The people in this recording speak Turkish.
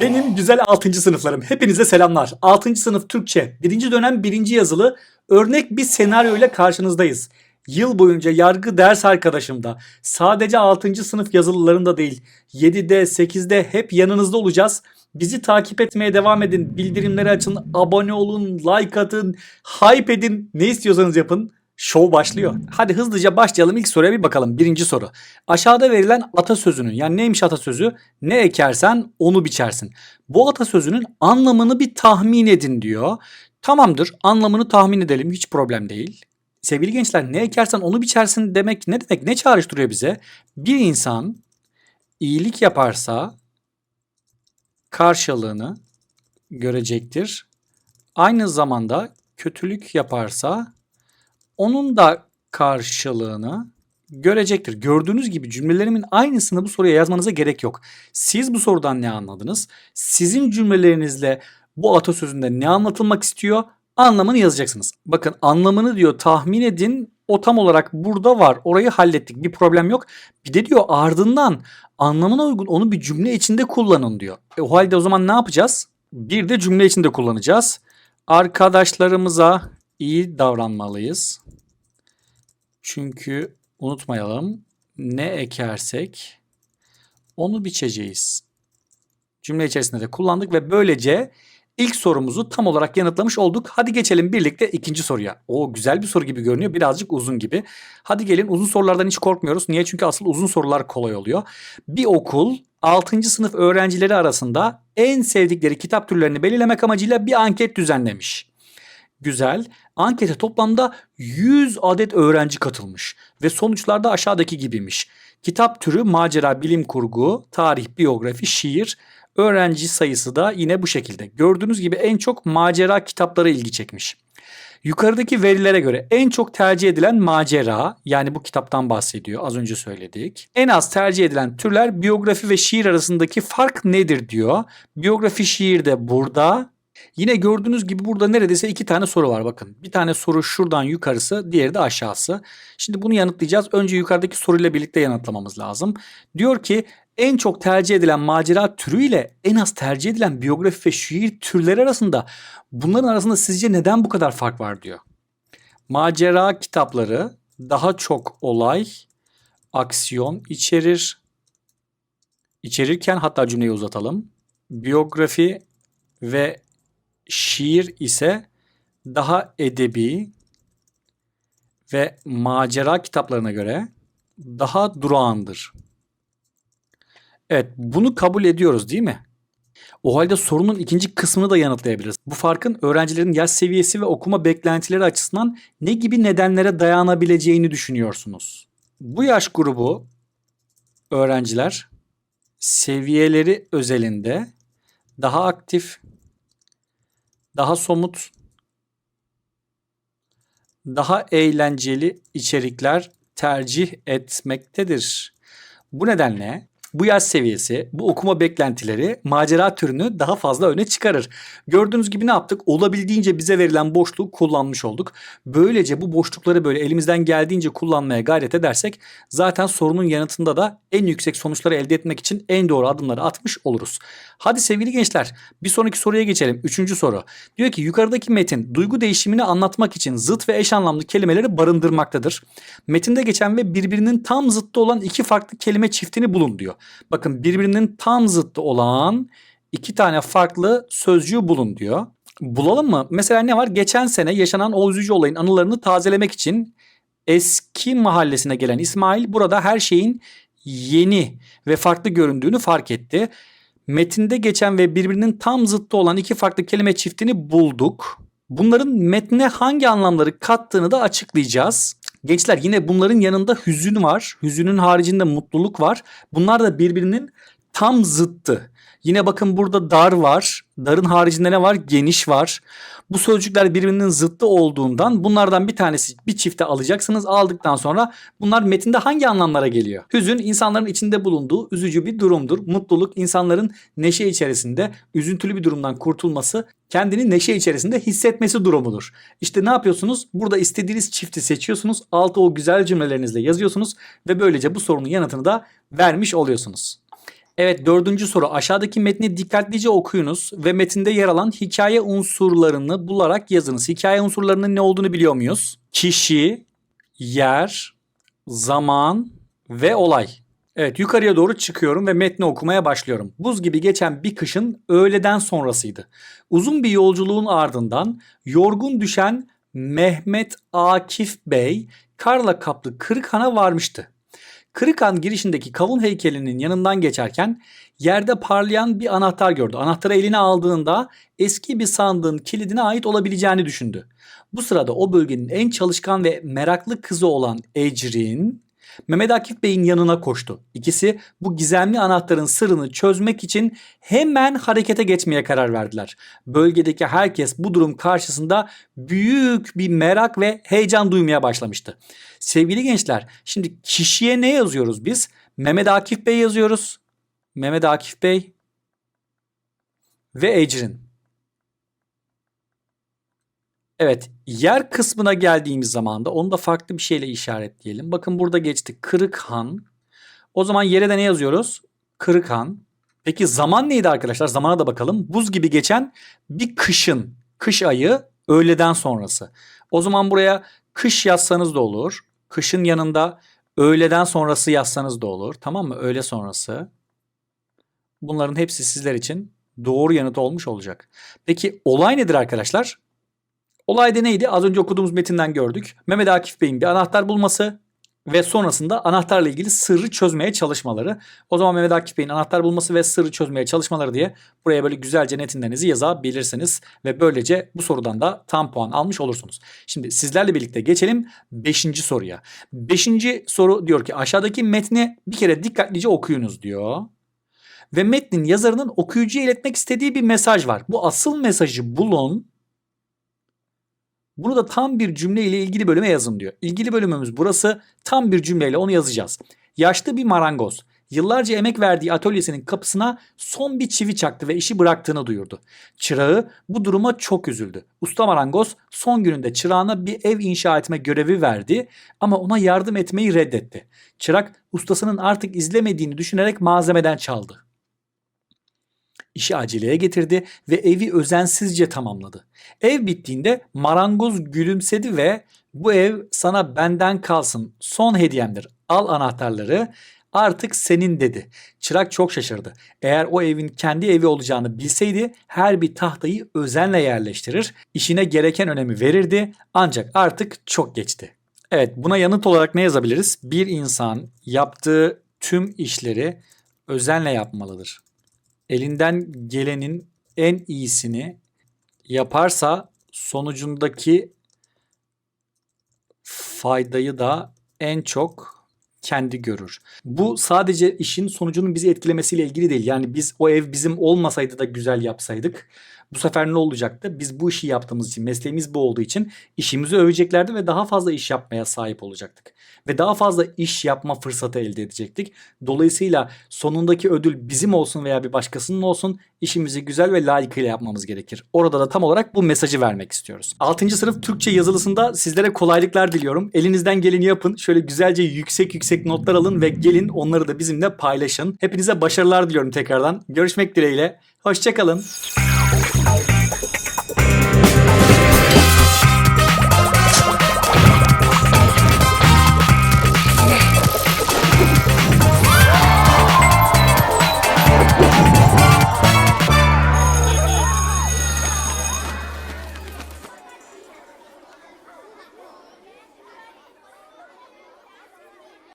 Benim güzel 6. sınıflarım. Hepinize selamlar. 6. sınıf Türkçe. 1. dönem 1. yazılı örnek bir senaryo ile karşınızdayız. Yıl boyunca yargı ders arkadaşımda sadece 6. sınıf yazılılarında değil 7'de 8'de hep yanınızda olacağız. Bizi takip etmeye devam edin. Bildirimleri açın, abone olun, like atın, hype edin. Ne istiyorsanız yapın. Show başlıyor. Hadi hızlıca başlayalım. İlk soruya bir bakalım. Birinci soru. Aşağıda verilen atasözünün yani neymiş atasözü? Ne ekersen onu biçersin. Bu atasözünün anlamını bir tahmin edin diyor. Tamamdır anlamını tahmin edelim hiç problem değil. Sevgili gençler ne ekersen onu biçersin demek ne demek? Ne çağrıştırıyor bize? Bir insan iyilik yaparsa karşılığını görecektir. Aynı zamanda kötülük yaparsa onun da karşılığını görecektir. Gördüğünüz gibi cümlelerimin aynısını bu soruya yazmanıza gerek yok. Siz bu sorudan ne anladınız? Sizin cümlelerinizle bu atasözünde ne anlatılmak istiyor? Anlamını yazacaksınız. Bakın anlamını diyor tahmin edin. O tam olarak burada var. Orayı hallettik. Bir problem yok. Bir de diyor ardından anlamına uygun onu bir cümle içinde kullanın diyor. E, o halde o zaman ne yapacağız? Bir de cümle içinde kullanacağız. Arkadaşlarımıza iyi davranmalıyız. Çünkü unutmayalım ne ekersek onu biçeceğiz. Cümle içerisinde de kullandık ve böylece ilk sorumuzu tam olarak yanıtlamış olduk. Hadi geçelim birlikte ikinci soruya. O güzel bir soru gibi görünüyor. Birazcık uzun gibi. Hadi gelin uzun sorulardan hiç korkmuyoruz. Niye? Çünkü asıl uzun sorular kolay oluyor. Bir okul 6. sınıf öğrencileri arasında en sevdikleri kitap türlerini belirlemek amacıyla bir anket düzenlemiş. Güzel. Ankete toplamda 100 adet öğrenci katılmış ve sonuçlar da aşağıdaki gibiymiş. Kitap türü macera, bilim kurgu, tarih, biyografi, şiir. Öğrenci sayısı da yine bu şekilde. Gördüğünüz gibi en çok macera kitapları ilgi çekmiş. Yukarıdaki verilere göre en çok tercih edilen macera yani bu kitaptan bahsediyor az önce söyledik. En az tercih edilen türler biyografi ve şiir arasındaki fark nedir diyor. Biyografi şiir de burada. Yine gördüğünüz gibi burada neredeyse iki tane soru var bakın. Bir tane soru şuradan yukarısı, diğeri de aşağısı. Şimdi bunu yanıtlayacağız. Önce yukarıdaki soruyla birlikte yanıtlamamız lazım. Diyor ki en çok tercih edilen macera türüyle en az tercih edilen biyografi ve şiir türleri arasında bunların arasında sizce neden bu kadar fark var diyor. Macera kitapları daha çok olay, aksiyon içerir. İçerirken hatta cümleyi uzatalım. Biyografi ve şiir ise daha edebi ve macera kitaplarına göre daha durağandır. Evet bunu kabul ediyoruz değil mi? O halde sorunun ikinci kısmını da yanıtlayabiliriz. Bu farkın öğrencilerin yaş seviyesi ve okuma beklentileri açısından ne gibi nedenlere dayanabileceğini düşünüyorsunuz? Bu yaş grubu öğrenciler seviyeleri özelinde daha aktif, daha somut, daha eğlenceli içerikler tercih etmektedir. Bu nedenle bu yaş seviyesi, bu okuma beklentileri macera türünü daha fazla öne çıkarır. Gördüğünüz gibi ne yaptık? Olabildiğince bize verilen boşluğu kullanmış olduk. Böylece bu boşlukları böyle elimizden geldiğince kullanmaya gayret edersek zaten sorunun yanıtında da en yüksek sonuçları elde etmek için en doğru adımları atmış oluruz. Hadi sevgili gençler bir sonraki soruya geçelim. Üçüncü soru. Diyor ki yukarıdaki metin duygu değişimini anlatmak için zıt ve eş anlamlı kelimeleri barındırmaktadır. Metinde geçen ve birbirinin tam zıttı olan iki farklı kelime çiftini bulun diyor. Bakın birbirinin tam zıttı olan iki tane farklı sözcüğü bulun diyor. Bulalım mı? Mesela ne var? Geçen sene yaşanan o üzücü olayın anılarını tazelemek için eski mahallesine gelen İsmail burada her şeyin yeni ve farklı göründüğünü fark etti. Metinde geçen ve birbirinin tam zıttı olan iki farklı kelime çiftini bulduk. Bunların metne hangi anlamları kattığını da açıklayacağız. Gençler yine bunların yanında hüzün var. Hüzünün haricinde mutluluk var. Bunlar da birbirinin tam zıttı. Yine bakın burada dar var. Darın haricinde ne var? Geniş var. Bu sözcükler birbirinin zıttı olduğundan bunlardan bir tanesi bir çifte alacaksınız. Aldıktan sonra bunlar metinde hangi anlamlara geliyor? Hüzün insanların içinde bulunduğu üzücü bir durumdur. Mutluluk insanların neşe içerisinde üzüntülü bir durumdan kurtulması, kendini neşe içerisinde hissetmesi durumudur. İşte ne yapıyorsunuz? Burada istediğiniz çifti seçiyorsunuz. Altı o güzel cümlelerinizle yazıyorsunuz ve böylece bu sorunun yanıtını da vermiş oluyorsunuz. Evet dördüncü soru. Aşağıdaki metni dikkatlice okuyunuz ve metinde yer alan hikaye unsurlarını bularak yazınız. Hikaye unsurlarının ne olduğunu biliyor muyuz? Kişi, yer, zaman ve olay. Evet yukarıya doğru çıkıyorum ve metni okumaya başlıyorum. Buz gibi geçen bir kışın öğleden sonrasıydı. Uzun bir yolculuğun ardından yorgun düşen Mehmet Akif Bey karla kaplı Kırıkhan'a varmıştı. Kırıkhan girişindeki kavun heykelinin yanından geçerken yerde parlayan bir anahtar gördü. Anahtarı eline aldığında eski bir sandığın kilidine ait olabileceğini düşündü. Bu sırada o bölgenin en çalışkan ve meraklı kızı olan Ecrin Mehmet Akif Bey'in yanına koştu. İkisi bu gizemli anahtarın sırrını çözmek için hemen harekete geçmeye karar verdiler. Bölgedeki herkes bu durum karşısında büyük bir merak ve heyecan duymaya başlamıştı. Sevgili gençler, şimdi kişiye ne yazıyoruz biz? Mehmet Akif Bey yazıyoruz. Mehmet Akif Bey ve Ecrin. Evet, yer kısmına geldiğimiz zaman da onu da farklı bir şeyle işaretleyelim. Bakın burada geçti Kırıkhan. O zaman yere de ne yazıyoruz? Kırıkhan. Peki zaman neydi arkadaşlar? Zamana da bakalım. Buz gibi geçen bir kışın, kış ayı öğleden sonrası. O zaman buraya kış yazsanız da olur. Kışın yanında öğleden sonrası yazsanız da olur. Tamam mı? Öğle sonrası. Bunların hepsi sizler için doğru yanıt olmuş olacak. Peki olay nedir arkadaşlar? Olay da neydi? Az önce okuduğumuz metinden gördük. Mehmet Akif Bey'in bir anahtar bulması ve sonrasında anahtarla ilgili sırrı çözmeye çalışmaları. O zaman Mehmet Akif Bey'in anahtar bulması ve sırrı çözmeye çalışmaları diye buraya böyle güzelce netinlerinizi yazabilirsiniz. Ve böylece bu sorudan da tam puan almış olursunuz. Şimdi sizlerle birlikte geçelim 5. soruya. 5. soru diyor ki aşağıdaki metni bir kere dikkatlice okuyunuz diyor. Ve metnin yazarının okuyucuya iletmek istediği bir mesaj var. Bu asıl mesajı bulun bunu da tam bir cümle ile ilgili bölüme yazın diyor. İlgili bölümümüz burası. Tam bir cümleyle onu yazacağız. Yaşlı bir marangoz yıllarca emek verdiği atölyesinin kapısına son bir çivi çaktı ve işi bıraktığını duyurdu. Çırağı bu duruma çok üzüldü. Usta marangoz son gününde çırağına bir ev inşa etme görevi verdi ama ona yardım etmeyi reddetti. Çırak ustasının artık izlemediğini düşünerek malzemeden çaldı. İşi aceleye getirdi ve evi özensizce tamamladı. Ev bittiğinde marangoz gülümsedi ve bu ev sana benden kalsın son hediyemdir al anahtarları artık senin dedi. Çırak çok şaşırdı. Eğer o evin kendi evi olacağını bilseydi her bir tahtayı özenle yerleştirir, işine gereken önemi verirdi ancak artık çok geçti. Evet buna yanıt olarak ne yazabiliriz? Bir insan yaptığı tüm işleri özenle yapmalıdır elinden gelenin en iyisini yaparsa sonucundaki faydayı da en çok kendi görür. Bu sadece işin sonucunun bizi etkilemesiyle ilgili değil. Yani biz o ev bizim olmasaydı da güzel yapsaydık bu sefer ne olacaktı? Biz bu işi yaptığımız için, mesleğimiz bu olduğu için işimizi öveceklerdi ve daha fazla iş yapmaya sahip olacaktık. Ve daha fazla iş yapma fırsatı elde edecektik. Dolayısıyla sonundaki ödül bizim olsun veya bir başkasının olsun işimizi güzel ve layıkıyla yapmamız gerekir. Orada da tam olarak bu mesajı vermek istiyoruz. 6. sınıf Türkçe yazılısında sizlere kolaylıklar diliyorum. Elinizden geleni yapın. Şöyle güzelce yüksek yüksek notlar alın ve gelin onları da bizimle paylaşın. Hepinize başarılar diliyorum tekrardan. Görüşmek dileğiyle. Hoşçakalın.